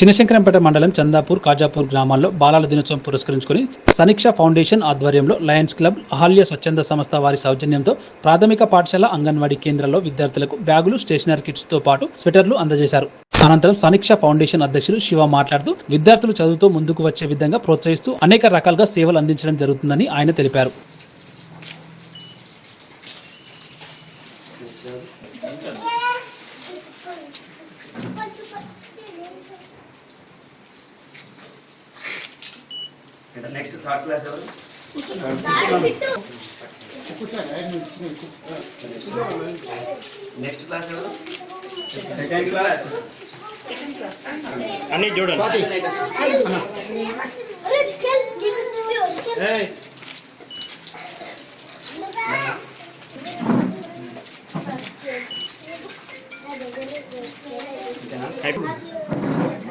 చినశంకరంపేట మండలం చందాపూర్ కాజాపూర్ గ్రామాల్లో బాలల దినోత్సవం పురస్కరించుకుని సమీక్ష ఫౌండేషన్ ఆధ్వర్యంలో లయన్స్ క్లబ్ అహల్య స్వచ్ఛంద సంస్థ వారి సౌజన్యంతో ప్రాథమిక పాఠశాల అంగన్వాడీ కేంద్రాల్లో విద్యార్థులకు బ్యాగులు స్టేషనరీ కిట్స్తో పాటు స్వెటర్లు అందజేశారు. అనంతరం సమీక్ష ఫౌండేషన్ అధ్యక్షులు శివ మాట్లాడుతూ విద్యార్థులు చదువుతో ముందుకు వచ్చే విధంగా ప్రోత్సహిస్తూ అనేక రకాలుగా సేవలు అందించడం జరుగుతుందని ఆయన తెలిపారు. నెక్స్ట్ థర్డ్ క్లాస్ ఎవరు? నెక్స్ట్ క్లాస్ ఎవరు? సెకండ్ క్లాస్ అన్ని చూడండి.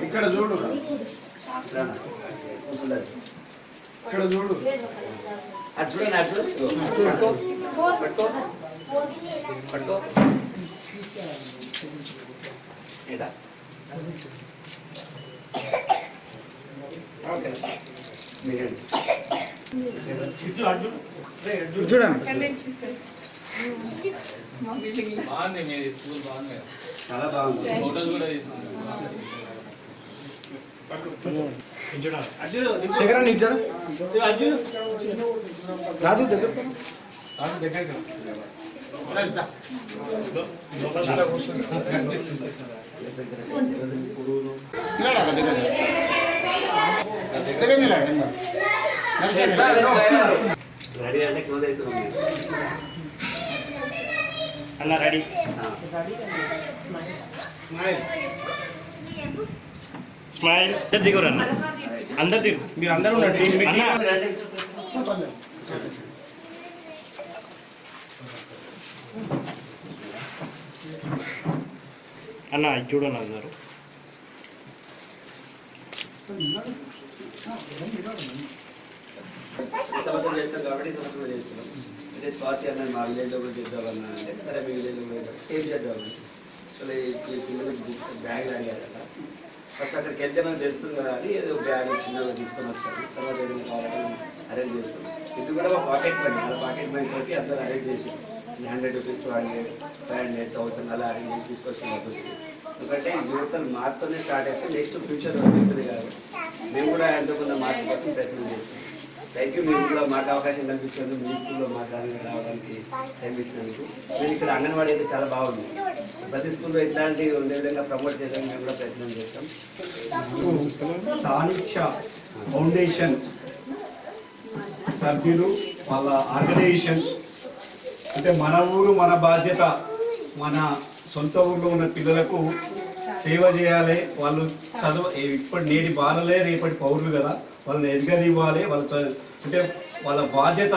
ఇక్కడ చూడు. ఇక్కడ చూడు. అటు చూడండి అటు చూడు. పట్టుకో. పట్టుకో. ఓకే. మీరండి. బాగుంది మీది స్కూల్ బాగుంది చాలా బాగుంది ఫోటోలు కూడా తీసుకున్నాం శేఖరా నీకు జర రాజు దగ్గర రెడీ అంటే క్లోజ్ అన్న రెడీ స్మైల్ అందరు దిగురు అన్న అందరు దిగు మీరు అందరూ ఉండండి అన్న అన్న ఇది చూడండి అందరు ఈ సంవత్సరం చేస్తాం కాబట్టి ఈ సంవత్సరం చేస్తున్నాం. అంటే స్వాతి అన్నది మా విలేజ్లో కూడా చేద్దామన్నా అంటే సరే మీ విలేజ్లో కూడా ఏం చేద్దామని అసలు ఈ పిల్లలకి బుక్స్ బ్యాగ్ అడిగారు కదా ఫస్ట్ అక్కడికి వెళ్తే మనకు తెలుస్తుంది కదా అని ఏదో బ్యాగ్ చిన్నగా తీసుకొని వచ్చారు. తర్వాత ఏదైనా కావాలని అరేంజ్ చేస్తాం. ఇది కూడా మా పాకెట్ మనీ అలా పాకెట్ మనీ తోటి అందరూ అరేంజ్ చేసి hundred rupees two hundred five hundred thousand అలా అరేంజ్ చేసి తీసుకొస్తాం ఎందుకంటే యువతలు మాతోనే స్టార్ట్ అయితే నెక్స్ట్ ఫ్యూచర్ వస్తుంది కాబట్టి. మేము కూడా ఎంతో కొంత మార్పు కోసం ప్రయత్నం చేస్తాం. థ్యాంక్ యూ మీరు కూడా మాకు అవకాశం కల్పించారు మీ స్కూల్లో మాట్లాడడానికి రావడానికి టైం ఇచ్చినందుకు. ఇక్కడ అంగన్వాడీ అయితే చాలా బాగుంది. ప్రతి స్కూల్లో ఇట్లాంటి ఉండే విధంగా ప్రమోట్ చేయడానికి మేము కూడా ప్రయత్నం చేస్తాం. స్థానిక్ష ఫౌండేషన్ సభ్యులు వాళ్ళ ఆర్గనైజేషన్. అంటే మన ఊరు మన బాధ్యత మన సొంత ఊర్లో ఉన్న పిల్లలకు సేవ చేయాలి. వాళ్ళు చదువు ఇప్పటి నేటి బాలలే రేపటి పౌరులు కదా. వాళ్ళని ఎదగనివ్వాలి వాళ్ళ చ- అంటే వాళ్ళ బాధ్యత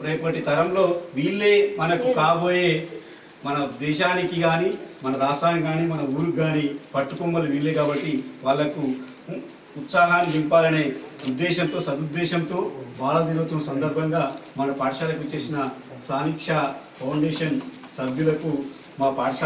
రేపటి తరంలో వీళ్ళే మనకు కాబోయే మన దేశానికి కానీ మన రాష్ట్రానికి కానీ మన ఊరికి కానీ పట్టుకొమ్మలు వీళ్ళే కాబట్టి వాళ్ళకు ఉ- ఉత్సాహాన్ని నింపాలనే ఉద్దేశంతో సదుద్దేశంతో బాల దినోత్సవం సందర్భంగా మన పాఠశాలకు వచ్చేసిన సానిక్ష ఫౌండేషన్ సభ్యులకు మా పాఠశాల